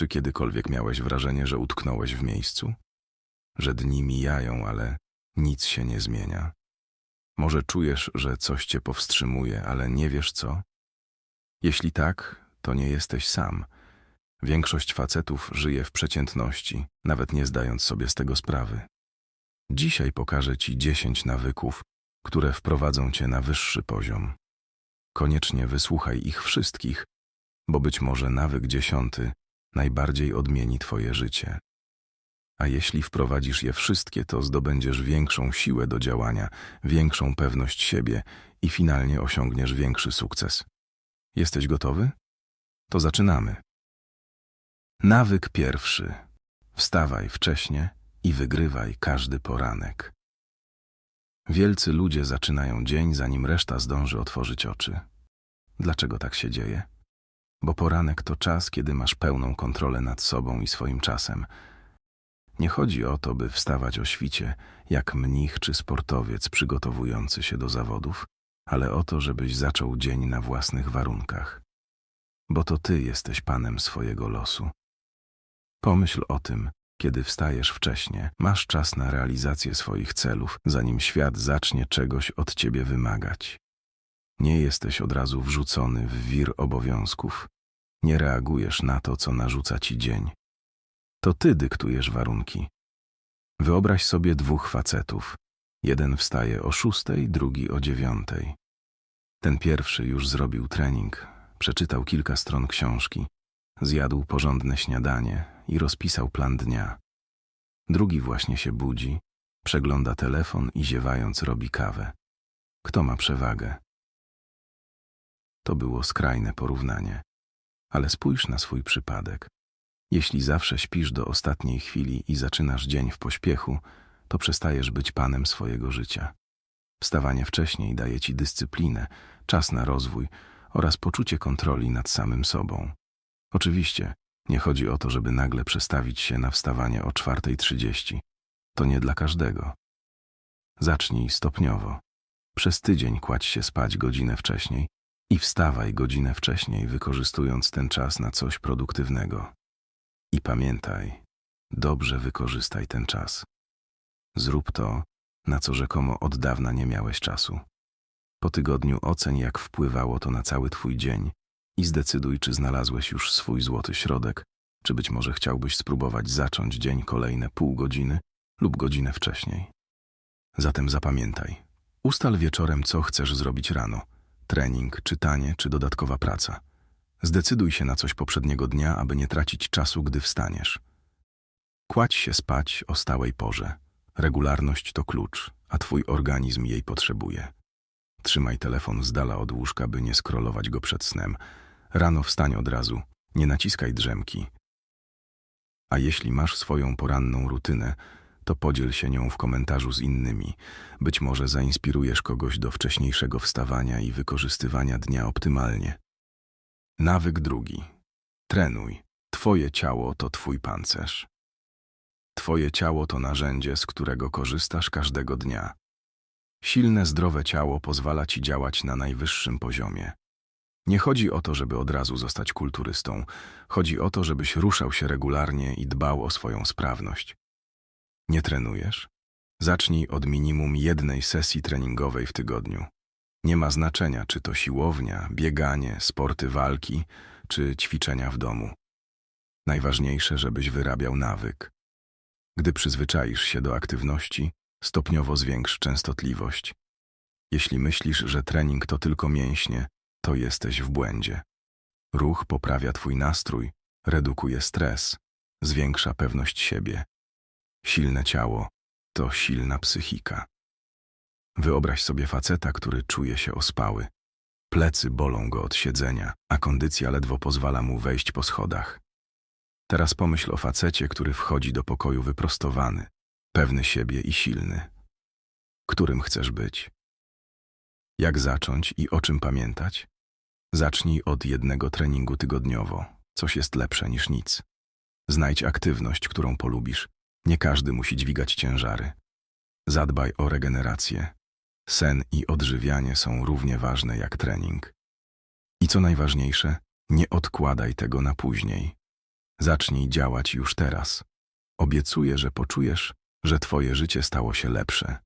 Czy kiedykolwiek miałeś wrażenie, że utknąłeś w miejscu? Że dni mijają, ale nic się nie zmienia? Może czujesz, że coś cię powstrzymuje, ale nie wiesz co? Jeśli tak, to nie jesteś sam. Większość facetów żyje w przeciętności, nawet nie zdając sobie z tego sprawy. Dzisiaj pokażę Ci 10 nawyków, które wprowadzą Cię na wyższy poziom. Koniecznie wysłuchaj ich wszystkich, bo być może nawyk dziesiąty najbardziej odmieni Twoje życie. A jeśli wprowadzisz je wszystkie, to zdobędziesz większą siłę do działania, większą pewność siebie i finalnie osiągniesz większy sukces. Jesteś gotowy? To zaczynamy. Nawyk pierwszy. Wstawaj wcześnie i wygrywaj każdy poranek. Wielcy ludzie zaczynają dzień, zanim reszta zdąży otworzyć oczy. Dlaczego tak się dzieje? Bo poranek to czas, kiedy masz pełną kontrolę nad sobą i swoim czasem. Nie chodzi o to, by wstawać o świcie, jak mnich czy sportowiec przygotowujący się do zawodów, ale o to, żebyś zaczął dzień na własnych warunkach. Bo to ty jesteś panem swojego losu. Pomyśl o tym, kiedy wstajesz wcześnie, masz czas na realizację swoich celów, zanim świat zacznie czegoś od ciebie wymagać. Nie jesteś od razu wrzucony w wir obowiązków. Nie reagujesz na to, co narzuca ci dzień. To ty dyktujesz warunki. Wyobraź sobie dwóch facetów. Jeden wstaje o szóstej, drugi o dziewiątej. Ten pierwszy już zrobił trening, przeczytał kilka stron książki, zjadł porządne śniadanie i rozpisał plan dnia. Drugi właśnie się budzi, przegląda telefon i ziewając robi kawę. Kto ma przewagę? To było skrajne porównanie. Ale spójrz na swój przypadek. Jeśli zawsze śpisz do ostatniej chwili i zaczynasz dzień w pośpiechu, to przestajesz być panem swojego życia. Wstawanie wcześniej daje ci dyscyplinę, czas na rozwój oraz poczucie kontroli nad samym sobą. Oczywiście, nie chodzi o to, żeby nagle przestawić się na wstawanie o 4.30. To nie dla każdego. Zacznij stopniowo. Przez tydzień kładź się spać godzinę wcześniej i wstawaj godzinę wcześniej, wykorzystując ten czas na coś produktywnego. I pamiętaj, dobrze wykorzystaj ten czas. Zrób to, na co rzekomo od dawna nie miałeś czasu. Po tygodniu oceń, jak wpływało to na cały Twój dzień i zdecyduj, czy znalazłeś już swój złoty środek, czy być może chciałbyś spróbować zacząć dzień kolejne pół godziny lub godzinę wcześniej. Zatem zapamiętaj, ustal wieczorem, co chcesz zrobić rano trening, czytanie czy dodatkowa praca. Zdecyduj się na coś poprzedniego dnia, aby nie tracić czasu, gdy wstaniesz. Kładź się spać o stałej porze. Regularność to klucz, a twój organizm jej potrzebuje. Trzymaj telefon z dala od łóżka, by nie skrolować go przed snem. Rano wstań od razu, nie naciskaj drzemki. A jeśli masz swoją poranną rutynę, to podziel się nią w komentarzu z innymi. Być może zainspirujesz kogoś do wcześniejszego wstawania i wykorzystywania dnia optymalnie. Nawyk drugi. Trenuj. Twoje ciało to twój pancerz. Twoje ciało to narzędzie, z którego korzystasz każdego dnia. Silne, zdrowe ciało pozwala ci działać na najwyższym poziomie. Nie chodzi o to, żeby od razu zostać kulturystą. Chodzi o to, żebyś ruszał się regularnie i dbał o swoją sprawność. Nie trenujesz? Zacznij od minimum jednej sesji treningowej w tygodniu. Nie ma znaczenia, czy to siłownia, bieganie, sporty walki, czy ćwiczenia w domu. Najważniejsze, żebyś wyrabiał nawyk. Gdy przyzwyczaisz się do aktywności, stopniowo zwiększ częstotliwość. Jeśli myślisz, że trening to tylko mięśnie, to jesteś w błędzie. Ruch poprawia twój nastrój, redukuje stres, zwiększa pewność siebie. Silne ciało to silna psychika. Wyobraź sobie faceta, który czuje się ospały. Plecy bolą go od siedzenia, a kondycja ledwo pozwala mu wejść po schodach. Teraz pomyśl o facecie, który wchodzi do pokoju wyprostowany, pewny siebie i silny. Którym chcesz być? Jak zacząć i o czym pamiętać? Zacznij od jednego treningu tygodniowo. Coś jest lepsze niż nic. Znajdź aktywność, którą polubisz. Nie każdy musi dźwigać ciężary. Zadbaj o regenerację. Sen i odżywianie są równie ważne jak trening. I co najważniejsze, nie odkładaj tego na później. Zacznij działać już teraz. Obiecuję, że poczujesz, że Twoje życie stało się lepsze.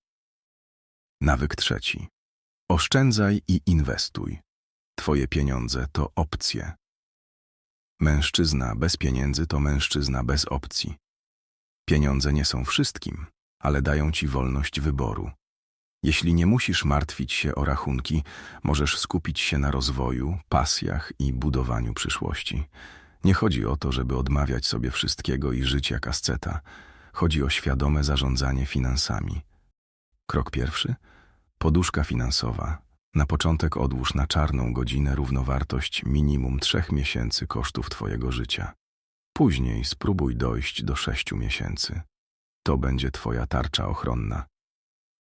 Nawyk trzeci. Oszczędzaj i inwestuj. Twoje pieniądze to opcje. Mężczyzna bez pieniędzy to mężczyzna bez opcji. Pieniądze nie są wszystkim, ale dają ci wolność wyboru. Jeśli nie musisz martwić się o rachunki, możesz skupić się na rozwoju, pasjach i budowaniu przyszłości. Nie chodzi o to, żeby odmawiać sobie wszystkiego i żyć jak asceta. Chodzi o świadome zarządzanie finansami. Krok pierwszy. Poduszka finansowa. Na początek odłóż na czarną godzinę równowartość minimum trzech miesięcy kosztów Twojego życia. Później spróbuj dojść do sześciu miesięcy. To będzie Twoja tarcza ochronna.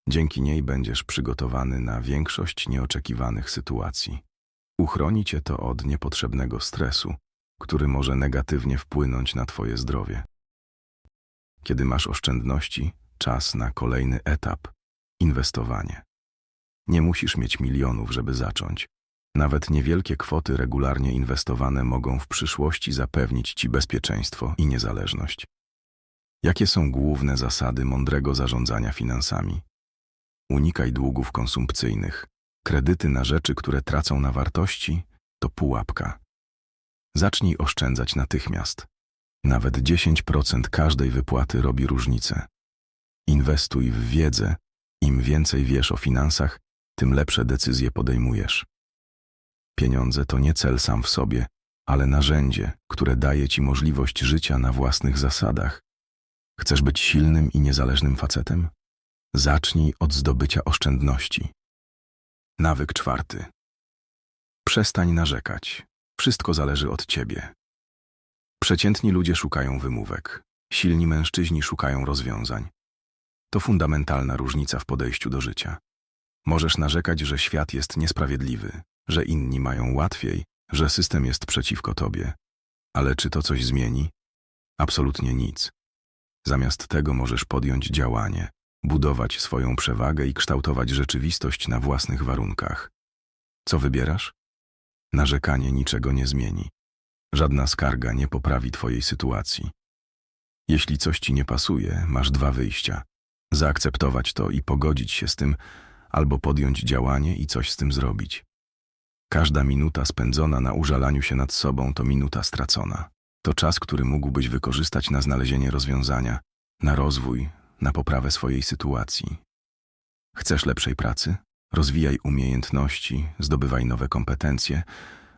Dzięki niej będziesz przygotowany na większość nieoczekiwanych sytuacji. Uchroni Cię to od niepotrzebnego stresu, który może negatywnie wpłynąć na Twoje zdrowie. Kiedy masz oszczędności, czas na kolejny etap inwestowanie. Nie musisz mieć milionów, żeby zacząć. Nawet niewielkie kwoty regularnie inwestowane mogą w przyszłości zapewnić Ci bezpieczeństwo i niezależność. Jakie są główne zasady mądrego zarządzania finansami? Unikaj długów konsumpcyjnych. Kredyty na rzeczy, które tracą na wartości, to pułapka. Zacznij oszczędzać natychmiast. Nawet 10% każdej wypłaty robi różnicę. Inwestuj w wiedzę. Im więcej wiesz o finansach, tym lepsze decyzje podejmujesz. Pieniądze to nie cel sam w sobie, ale narzędzie, które daje ci możliwość życia na własnych zasadach. Chcesz być silnym i niezależnym facetem? Zacznij od zdobycia oszczędności. Nawyk czwarty. Przestań narzekać. Wszystko zależy od ciebie. Przeciętni ludzie szukają wymówek. Silni mężczyźni szukają rozwiązań. To fundamentalna różnica w podejściu do życia. Możesz narzekać, że świat jest niesprawiedliwy, że inni mają łatwiej, że system jest przeciwko tobie. Ale czy to coś zmieni? Absolutnie nic. Zamiast tego możesz podjąć działanie, budować swoją przewagę i kształtować rzeczywistość na własnych warunkach. Co wybierasz? Narzekanie niczego nie zmieni. Żadna skarga nie poprawi twojej sytuacji. Jeśli coś ci nie pasuje, masz dwa wyjścia. Zaakceptować to i pogodzić się z tym, albo podjąć działanie i coś z tym zrobić. Każda minuta spędzona na użalaniu się nad sobą to minuta stracona. To czas, który mógłbyś wykorzystać na znalezienie rozwiązania, na rozwój, na poprawę swojej sytuacji. Chcesz lepszej pracy? Rozwijaj umiejętności, zdobywaj nowe kompetencje,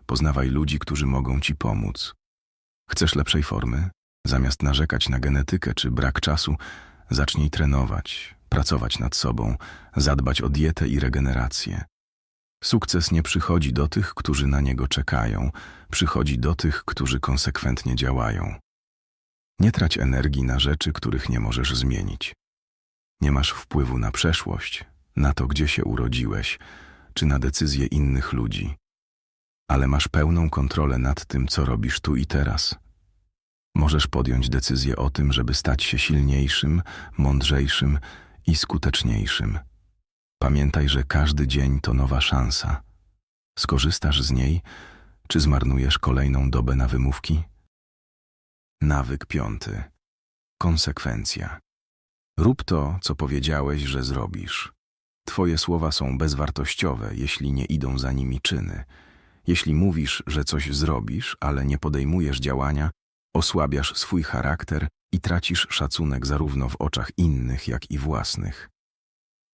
poznawaj ludzi, którzy mogą ci pomóc. Chcesz lepszej formy? Zamiast narzekać na genetykę czy brak czasu, zacznij trenować, pracować nad sobą, zadbać o dietę i regenerację. Sukces nie przychodzi do tych, którzy na niego czekają, przychodzi do tych, którzy konsekwentnie działają. Nie trać energii na rzeczy, których nie możesz zmienić. Nie masz wpływu na przeszłość, na to, gdzie się urodziłeś, czy na decyzje innych ludzi. Ale masz pełną kontrolę nad tym, co robisz tu i teraz. Możesz podjąć decyzję o tym, żeby stać się silniejszym, mądrzejszym i skuteczniejszym. Pamiętaj, że każdy dzień to nowa szansa. Skorzystasz z niej, czy zmarnujesz kolejną dobę na wymówki? Nawyk piąty. Konsekwencja. Rób to, co powiedziałeś, że zrobisz. Twoje słowa są bezwartościowe, jeśli nie idą za nimi czyny. Jeśli mówisz, że coś zrobisz, ale nie podejmujesz działania, osłabiasz swój charakter i tracisz szacunek zarówno w oczach innych, jak i własnych.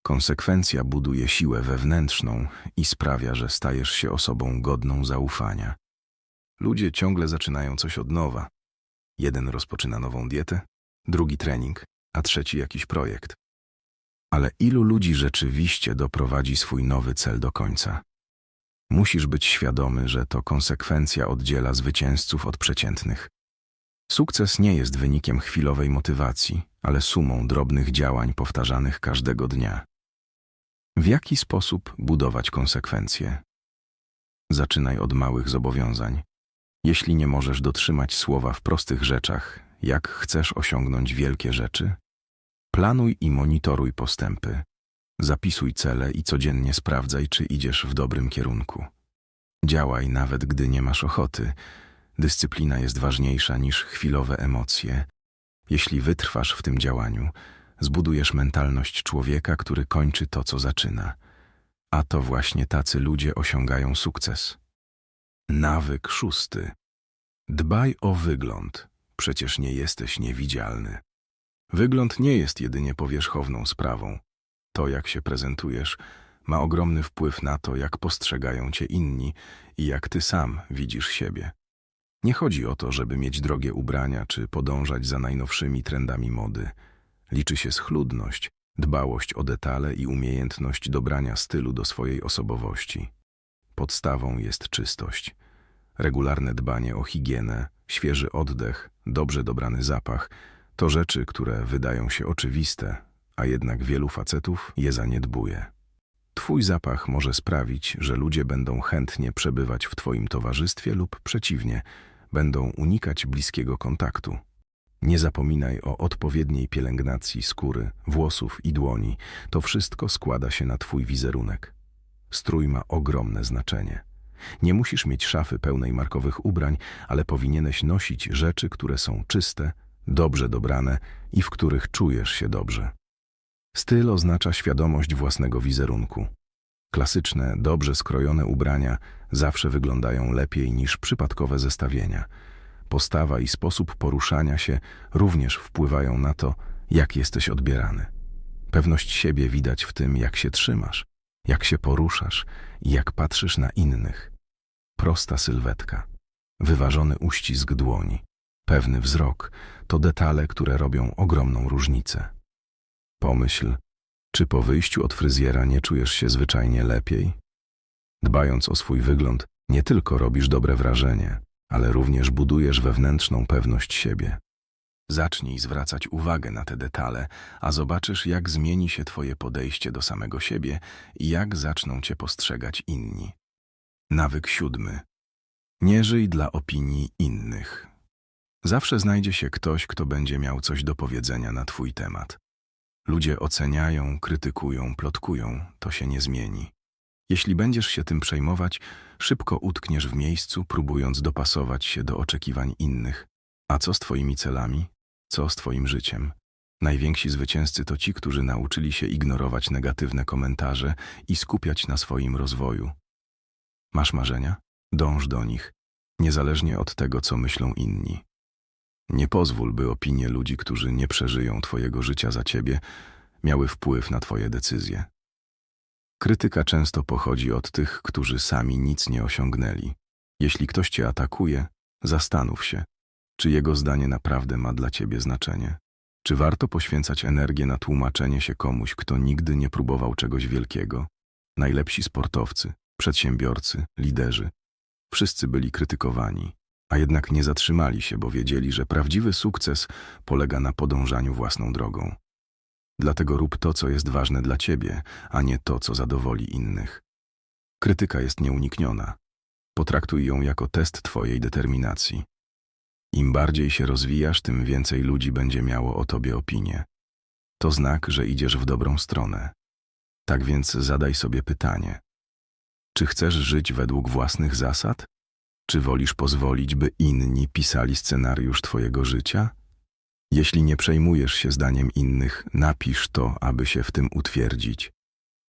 Konsekwencja buduje siłę wewnętrzną i sprawia, że stajesz się osobą godną zaufania. Ludzie ciągle zaczynają coś od nowa. Jeden rozpoczyna nową dietę, drugi trening, a trzeci jakiś projekt. Ale ilu ludzi rzeczywiście doprowadzi swój nowy cel do końca? Musisz być świadomy, że to konsekwencja oddziela zwycięzców od przeciętnych. Sukces nie jest wynikiem chwilowej motywacji, ale sumą drobnych działań powtarzanych każdego dnia. W jaki sposób budować konsekwencje? Zaczynaj od małych zobowiązań. Jeśli nie możesz dotrzymać słowa w prostych rzeczach, jak chcesz osiągnąć wielkie rzeczy? Planuj i monitoruj postępy. Zapisuj cele i codziennie sprawdzaj, czy idziesz w dobrym kierunku. Działaj nawet gdy nie masz ochoty. Dyscyplina jest ważniejsza niż chwilowe emocje. Jeśli wytrwasz w tym działaniu, zbudujesz mentalność człowieka, który kończy to, co zaczyna. A to właśnie tacy ludzie osiągają sukces. Nawyk szósty. Dbaj o wygląd, przecież nie jesteś niewidzialny. Wygląd nie jest jedynie powierzchowną sprawą. To, jak się prezentujesz, ma ogromny wpływ na to, jak postrzegają cię inni i jak ty sam widzisz siebie. Nie chodzi o to, żeby mieć drogie ubrania czy podążać za najnowszymi trendami mody. Liczy się schludność, dbałość o detale i umiejętność dobrania stylu do swojej osobowości. Podstawą jest czystość. Regularne dbanie o higienę, świeży oddech, dobrze dobrany zapach to rzeczy, które wydają się oczywiste, a jednak wielu facetów je zaniedbuje. Twój zapach może sprawić, że ludzie będą chętnie przebywać w Twoim towarzystwie lub przeciwnie, będą unikać bliskiego kontaktu. Nie zapominaj o odpowiedniej pielęgnacji skóry, włosów i dłoni. To wszystko składa się na Twój wizerunek. Strój ma ogromne znaczenie. Nie musisz mieć szafy pełnej markowych ubrań, ale powinieneś nosić rzeczy, które są czyste, dobrze dobrane i w których czujesz się dobrze. Styl oznacza świadomość własnego wizerunku. Klasyczne, dobrze skrojone ubrania zawsze wyglądają lepiej niż przypadkowe zestawienia. Postawa i sposób poruszania się również wpływają na to, jak jesteś odbierany. Pewność siebie widać w tym, jak się trzymasz, jak się poruszasz i jak patrzysz na innych. Prosta sylwetka, wyważony uścisk dłoni, pewny wzrok to detale, które robią ogromną różnicę. Pomyśl, czy po wyjściu od fryzjera nie czujesz się zwyczajnie lepiej? Dbając o swój wygląd, nie tylko robisz dobre wrażenie, ale również budujesz wewnętrzną pewność siebie. Zacznij zwracać uwagę na te detale, a zobaczysz, jak zmieni się Twoje podejście do samego siebie i jak zaczną Cię postrzegać inni. Nawyk siódmy. Nie żyj dla opinii innych. Zawsze znajdzie się ktoś, kto będzie miał coś do powiedzenia na Twój temat. Ludzie oceniają, krytykują, plotkują, to się nie zmieni. Jeśli będziesz się tym przejmować, szybko utkniesz w miejscu, próbując dopasować się do oczekiwań innych. A co z Twoimi celami? Co z Twoim życiem? Najwięksi zwycięzcy to ci, którzy nauczyli się ignorować negatywne komentarze i skupiać na swoim rozwoju. Masz marzenia? Dąż do nich, niezależnie od tego, co myślą inni. Nie pozwól, by opinie ludzi, którzy nie przeżyją Twojego życia za Ciebie, miały wpływ na Twoje decyzje. Krytyka często pochodzi od tych, którzy sami nic nie osiągnęli. Jeśli ktoś Cię atakuje, zastanów się, czy jego zdanie naprawdę ma dla Ciebie znaczenie. Czy warto poświęcać energię na tłumaczenie się komuś, kto nigdy nie próbował czegoś wielkiego? Najlepsi sportowcy, przedsiębiorcy, liderzy. Wszyscy byli krytykowani, a jednak nie zatrzymali się, bo wiedzieli, że prawdziwy sukces polega na podążaniu własną drogą. Dlatego rób to, co jest ważne dla ciebie, a nie to, co zadowoli innych. Krytyka jest nieunikniona. Potraktuj ją jako test twojej determinacji. Im bardziej się rozwijasz, tym więcej ludzi będzie miało o tobie opinię. To znak, że idziesz w dobrą stronę. Tak więc zadaj sobie pytanie: czy chcesz żyć według własnych zasad? Czy wolisz pozwolić, by inni pisali scenariusz Twojego życia? Jeśli nie przejmujesz się zdaniem innych, napisz to, aby się w tym utwierdzić.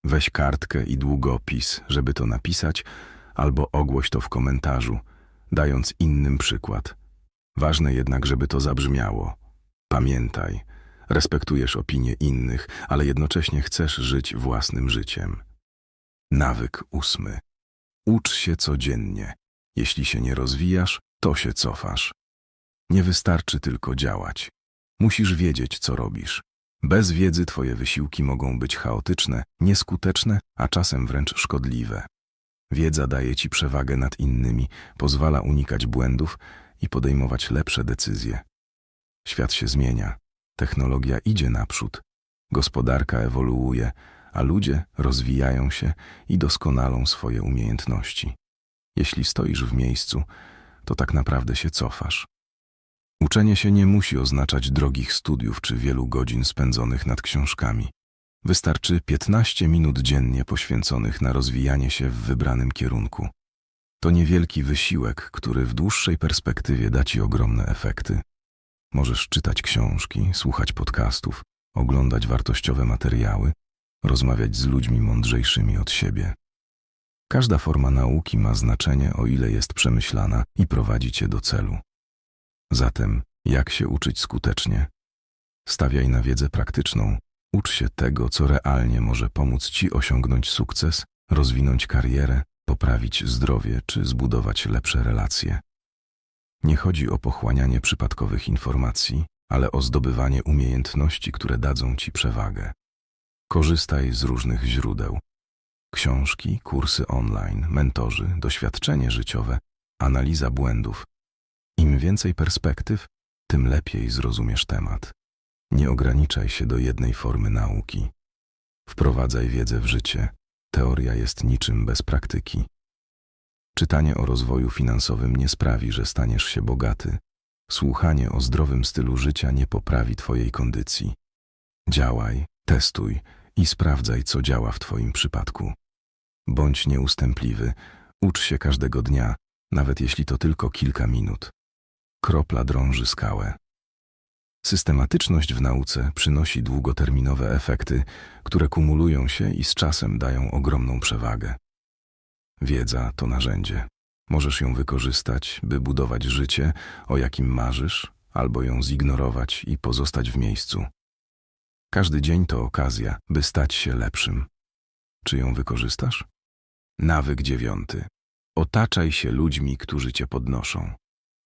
Weź kartkę i długopis, żeby to napisać, albo ogłoś to w komentarzu, dając innym przykład. Ważne jednak, żeby to zabrzmiało. Pamiętaj, respektujesz opinie innych, ale jednocześnie chcesz żyć własnym życiem. Nawyk ósmy. Ucz się codziennie. Jeśli się nie rozwijasz, to się cofasz. Nie wystarczy tylko działać. Musisz wiedzieć, co robisz. Bez wiedzy twoje wysiłki mogą być chaotyczne, nieskuteczne, a czasem wręcz szkodliwe. Wiedza daje ci przewagę nad innymi, pozwala unikać błędów i podejmować lepsze decyzje. Świat się zmienia, technologia idzie naprzód, gospodarka ewoluuje, a ludzie rozwijają się i doskonalą swoje umiejętności. Jeśli stoisz w miejscu, to tak naprawdę się cofasz. Uczenie się nie musi oznaczać drogich studiów czy wielu godzin spędzonych nad książkami. Wystarczy 15 minut dziennie poświęconych na rozwijanie się w wybranym kierunku. To niewielki wysiłek, który w dłuższej perspektywie da ci ogromne efekty. Możesz czytać książki, słuchać podcastów, oglądać wartościowe materiały, rozmawiać z ludźmi mądrzejszymi od siebie. Każda forma nauki ma znaczenie, o ile jest przemyślana i prowadzi cię do celu. Zatem, jak się uczyć skutecznie? Stawiaj na wiedzę praktyczną, ucz się tego, co realnie może pomóc ci osiągnąć sukces, rozwinąć karierę, poprawić zdrowie czy zbudować lepsze relacje. Nie chodzi o pochłanianie przypadkowych informacji, ale o zdobywanie umiejętności, które dadzą ci przewagę. Korzystaj z różnych źródeł. Książki, kursy online, mentorzy, doświadczenie życiowe, analiza błędów. Im więcej perspektyw, tym lepiej zrozumiesz temat. Nie ograniczaj się do jednej formy nauki. Wprowadzaj wiedzę w życie. Teoria jest niczym bez praktyki. Czytanie o rozwoju finansowym nie sprawi, że staniesz się bogaty. Słuchanie o zdrowym stylu życia nie poprawi Twojej kondycji. Działaj, testuj i sprawdzaj, co działa w Twoim przypadku. Bądź nieustępliwy, ucz się każdego dnia, nawet jeśli to tylko kilka minut. Kropla drąży skałę. Systematyczność w nauce przynosi długoterminowe efekty, które kumulują się i z czasem dają ogromną przewagę. Wiedza to narzędzie. Możesz ją wykorzystać, by budować życie, o jakim marzysz, albo ją zignorować i pozostać w miejscu. Każdy dzień to okazja, by stać się lepszym. Czy ją wykorzystasz? Nawyk dziewiąty. Otaczaj się ludźmi, którzy cię podnoszą.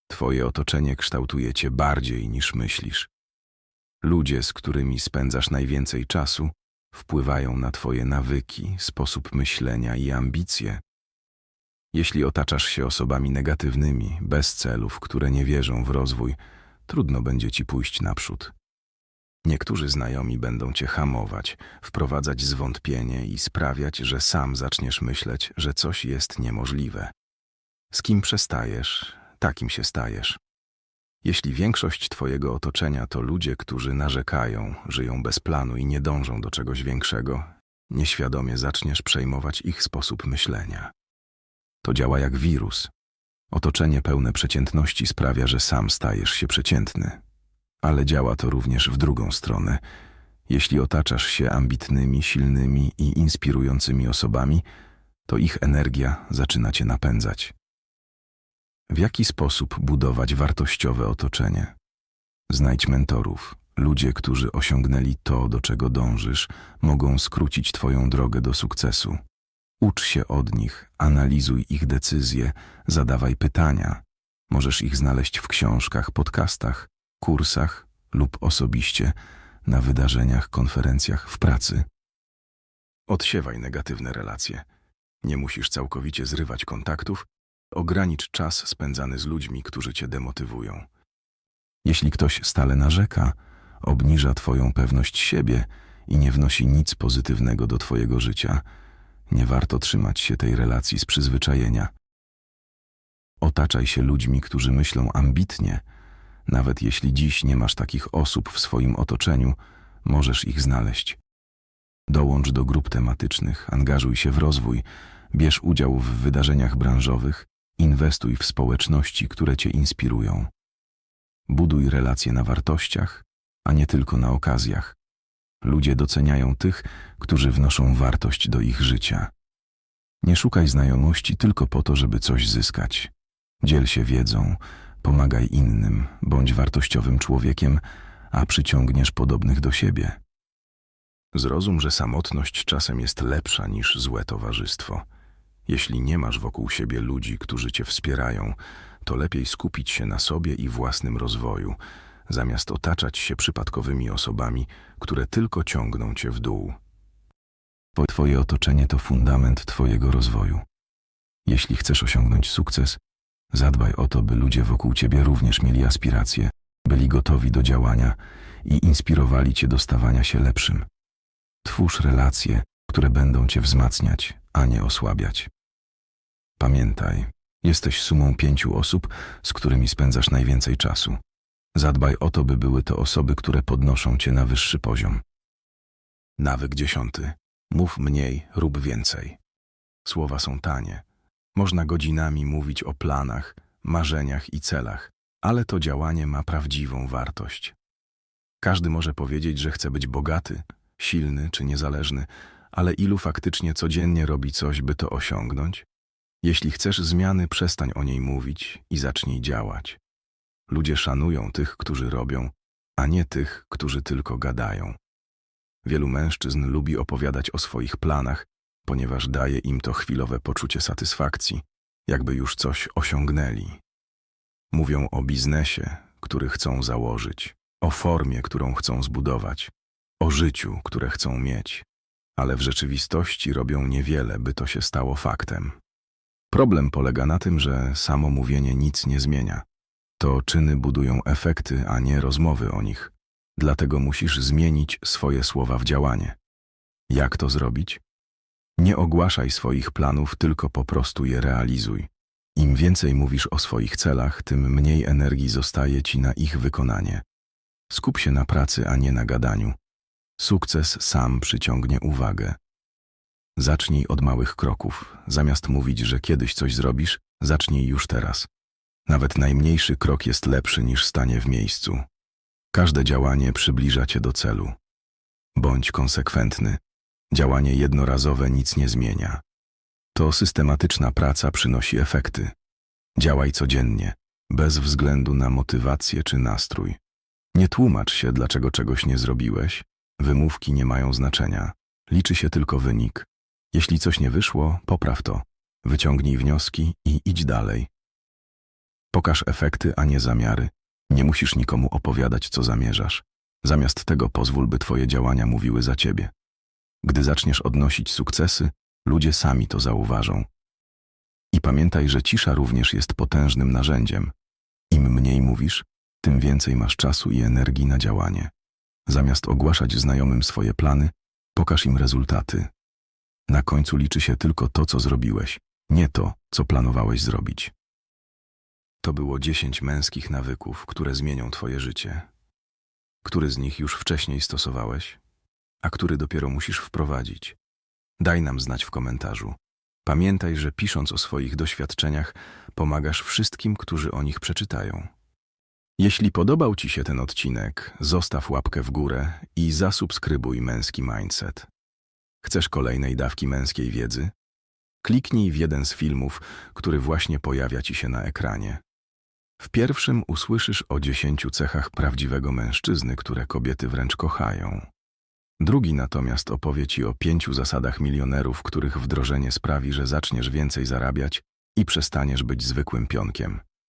Twoje otoczenie kształtuje cię bardziej niż myślisz. Ludzie, z którymi spędzasz najwięcej czasu, wpływają na twoje nawyki, sposób myślenia i ambicje. Jeśli otaczasz się osobami negatywnymi, bez celów, które nie wierzą w rozwój, trudno będzie ci pójść naprzód. Niektórzy znajomi będą cię hamować, wprowadzać zwątpienie i sprawiać, że sam zaczniesz myśleć, że coś jest niemożliwe. Z kim przestajesz, takim się stajesz. Jeśli większość twojego otoczenia to ludzie, którzy narzekają, żyją bez planu i nie dążą do czegoś większego, nieświadomie zaczniesz przejmować ich sposób myślenia. To działa jak wirus. Otoczenie pełne przeciętności sprawia, że sam stajesz się przeciętny. Ale działa to również w drugą stronę. Jeśli otaczasz się ambitnymi, silnymi i inspirującymi osobami, to ich energia zaczyna cię napędzać. W jaki sposób budować wartościowe otoczenie? Znajdź mentorów. Ludzie, którzy osiągnęli to, do czego dążysz, mogą skrócić Twoją drogę do sukcesu. Ucz się od nich, analizuj ich decyzje, zadawaj pytania. Możesz ich znaleźć w książkach, podcastach, kursach lub osobiście na wydarzeniach, konferencjach, w pracy. Odsiewaj negatywne relacje. Nie musisz całkowicie zrywać kontaktów, Ogranicz czas spędzany z ludźmi, którzy cię demotywują. Jeśli ktoś stale narzeka, obniża twoją pewność siebie i nie wnosi nic pozytywnego do twojego życia, nie warto trzymać się tej relacji z przyzwyczajenia. Otaczaj się ludźmi, którzy myślą ambitnie. Nawet jeśli dziś nie masz takich osób w swoim otoczeniu, możesz ich znaleźć. Dołącz do grup tematycznych, angażuj się w rozwój, bierz udział w wydarzeniach branżowych, Inwestuj w społeczności, które Cię inspirują. Buduj relacje na wartościach, a nie tylko na okazjach. Ludzie doceniają tych, którzy wnoszą wartość do ich życia. Nie szukaj znajomości tylko po to, żeby coś zyskać. Dziel się wiedzą, pomagaj innym, bądź wartościowym człowiekiem, a przyciągniesz podobnych do siebie. Zrozum, że samotność czasem jest lepsza niż złe towarzystwo. Jeśli nie masz wokół siebie ludzi, którzy cię wspierają, to lepiej skupić się na sobie i własnym rozwoju, zamiast otaczać się przypadkowymi osobami, które tylko ciągną cię w dół. Twoje otoczenie to fundament Twojego rozwoju. Jeśli chcesz osiągnąć sukces, zadbaj o to, by ludzie wokół Ciebie również mieli aspiracje, byli gotowi do działania i inspirowali Cię do stawania się lepszym. Twórz relacje, które będą Cię wzmacniać, a nie osłabiać. Pamiętaj, jesteś sumą pięciu osób, z którymi spędzasz najwięcej czasu. Zadbaj o to, by były to osoby, które podnoszą cię na wyższy poziom. Nawyk dziesiąty. Mów mniej, rób więcej. Słowa są tanie. Można godzinami mówić o planach, marzeniach i celach, ale to działanie ma prawdziwą wartość. Każdy może powiedzieć, że chce być bogaty, silny czy niezależny, ale ilu faktycznie codziennie robi coś, by to osiągnąć? Jeśli chcesz zmiany, przestań o niej mówić i zacznij działać. Ludzie szanują tych, którzy robią, a nie tych, którzy tylko gadają. Wielu mężczyzn lubi opowiadać o swoich planach, ponieważ daje im to chwilowe poczucie satysfakcji, jakby już coś osiągnęli. Mówią o biznesie, który chcą założyć, o formie, którą chcą zbudować, o życiu, które chcą mieć, ale w rzeczywistości robią niewiele, by to się stało faktem. Problem polega na tym, że samo mówienie nic nie zmienia. To czyny budują efekty, a nie rozmowy o nich. Dlatego musisz zmienić swoje słowa w działanie. Jak to zrobić? Nie ogłaszaj swoich planów, tylko po prostu je realizuj. Im więcej mówisz o swoich celach, tym mniej energii zostaje ci na ich wykonanie. Skup się na pracy, a nie na gadaniu. Sukces sam przyciągnie uwagę. Zacznij od małych kroków. Zamiast mówić, że kiedyś coś zrobisz, zacznij już teraz. Nawet najmniejszy krok jest lepszy niż stanie w miejscu. Każde działanie przybliża cię do celu. Bądź konsekwentny. Działanie jednorazowe nic nie zmienia. To systematyczna praca przynosi efekty. Działaj codziennie, bez względu na motywację czy nastrój. Nie tłumacz się, dlaczego czegoś nie zrobiłeś. Wymówki nie mają znaczenia. Liczy się tylko wynik. Jeśli coś nie wyszło, popraw to. Wyciągnij wnioski i idź dalej. Pokaż efekty, a nie zamiary. Nie musisz nikomu opowiadać, co zamierzasz. Zamiast tego pozwól, by twoje działania mówiły za ciebie. Gdy zaczniesz odnosić sukcesy, ludzie sami to zauważą. I pamiętaj, że cisza również jest potężnym narzędziem. Im mniej mówisz, tym więcej masz czasu i energii na działanie. Zamiast ogłaszać znajomym swoje plany, pokaż im rezultaty. Na końcu liczy się tylko to, co zrobiłeś, nie to, co planowałeś zrobić. To było dziesięć męskich nawyków, które zmienią twoje życie. Który z nich już wcześniej stosowałeś, a który dopiero musisz wprowadzić? Daj nam znać w komentarzu. Pamiętaj, że pisząc o swoich doświadczeniach, pomagasz wszystkim, którzy o nich przeczytają. Jeśli podobał Ci się ten odcinek, zostaw łapkę w górę i zasubskrybuj Męski Mindset. Chcesz kolejnej dawki męskiej wiedzy? Kliknij w jeden z filmów, który właśnie pojawia Ci się na ekranie. W pierwszym usłyszysz o dziesięciu cechach prawdziwego mężczyzny, które kobiety wręcz kochają. Drugi natomiast opowie Ci o pięciu zasadach milionerów, których wdrożenie sprawi, że zaczniesz więcej zarabiać i przestaniesz być zwykłym pionkiem.